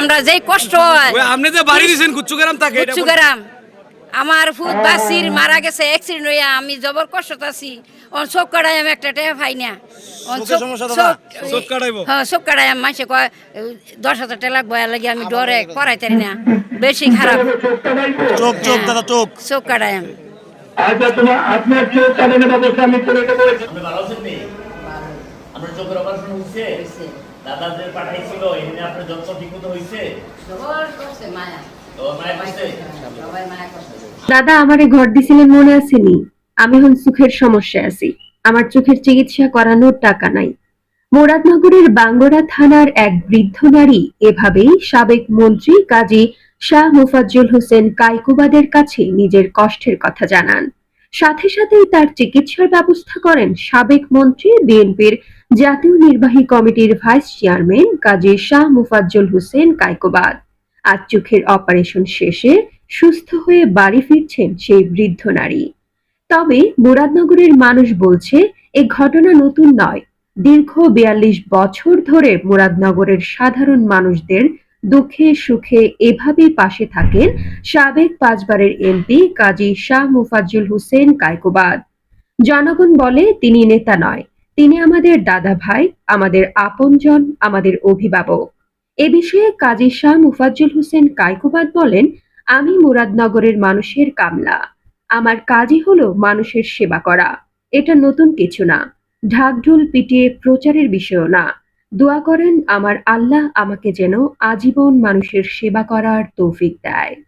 আমরা যেই কষ্ট হয়। আপনি যে বাড়ি দিয়েছেন কুচ্চুগ্রাম তাকে এটা কুচুগ্রাম আমার ফুট বাসির মারা গেছে অ্যাক্সিডেন্ট হইয়া আমি জবর কষ্ট আছি। ওন চোখ কাটাই আমি একটা টেহা পাই না? হ্যাঁ চোখ কাটাই আমি মাসে কয় দশ হাজার টাকা বয়া লাগে আমি ডরে করাইতে পারি না। বেশি খারাপ। চোখ চোখ দাদা চোখ। চোখ কাটাই আমি। আচ্ছা তোমার আপনার চোখ কাটানোর ব্যবস্থা আমি করে দেবো আপনার চোখের অপারেশন দাদা যে পাঠাইছিল এখানে আপনার যত্ন ঠিক মতো হয়েছে দাদা আমারে ঘর দিছিলেন মনে আছেনি আমি এখন সুখের সমস্যা আছি। আমার চোখের চিকিৎসা করানোর টাকা নাই। মোরাদনগরের বাঙ্গরা থানার এক বৃদ্ধ নারী এভাবেই সাবেক মন্ত্রী কাজী শাহ মুফাজ্জল হোসেন কাইকুবাদের কাছে নিজের কষ্টের কথা জানান। সাথে সাথেই তার চিকিৎসার ব্যবস্থা করেন সাবেক মন্ত্রী বিএনপির জাতীয় নির্বাহী কমিটির ভাইস চেয়ারম্যান কাজী শাহ মুফাজ্জল হোসেন কাইকুবাদ আজ চোখের অপারেশন শেষে সুস্থ হয়ে বাড়ি ফিরছেন সেই বৃদ্ধ নারী। তবে মুরাদনগরের মানুষ বলছে, এ ঘটনা নতুন নয়। দীর্ঘ বিয়াল্লিশ বছর ধরে মুরাদনগরের সাধারণ মানুষদের দুঃখে সুখে এভাবেই পাশে থাকেন সাবেক পাঁচবারের এমপি কাজী শাহ মুফাজ্জুল হোসেন কায়কোবাদ। জনগণ বলে তিনি নেতা নয়, তিনি আমাদের দাদা ভাই, আমাদের আপনজন, আমাদের অভিভাবক। এ বিষয়ে কাজী শাহ মুফাজ্জুল হোসেন কায়কোবাদ বলেন, আমি মুরাদনগরের মানুষের কামলা। আমার কাজই হলো মানুষের সেবা করা। এটা নতুন কিছু না। ঢাকঢোল পিটিয়ে প্রচারের বিষয়ও না। দোয়া করেন আমার আল্লাহ আমাকে যেন আজীবন মানুষের সেবা করার তৌফিক দেয়।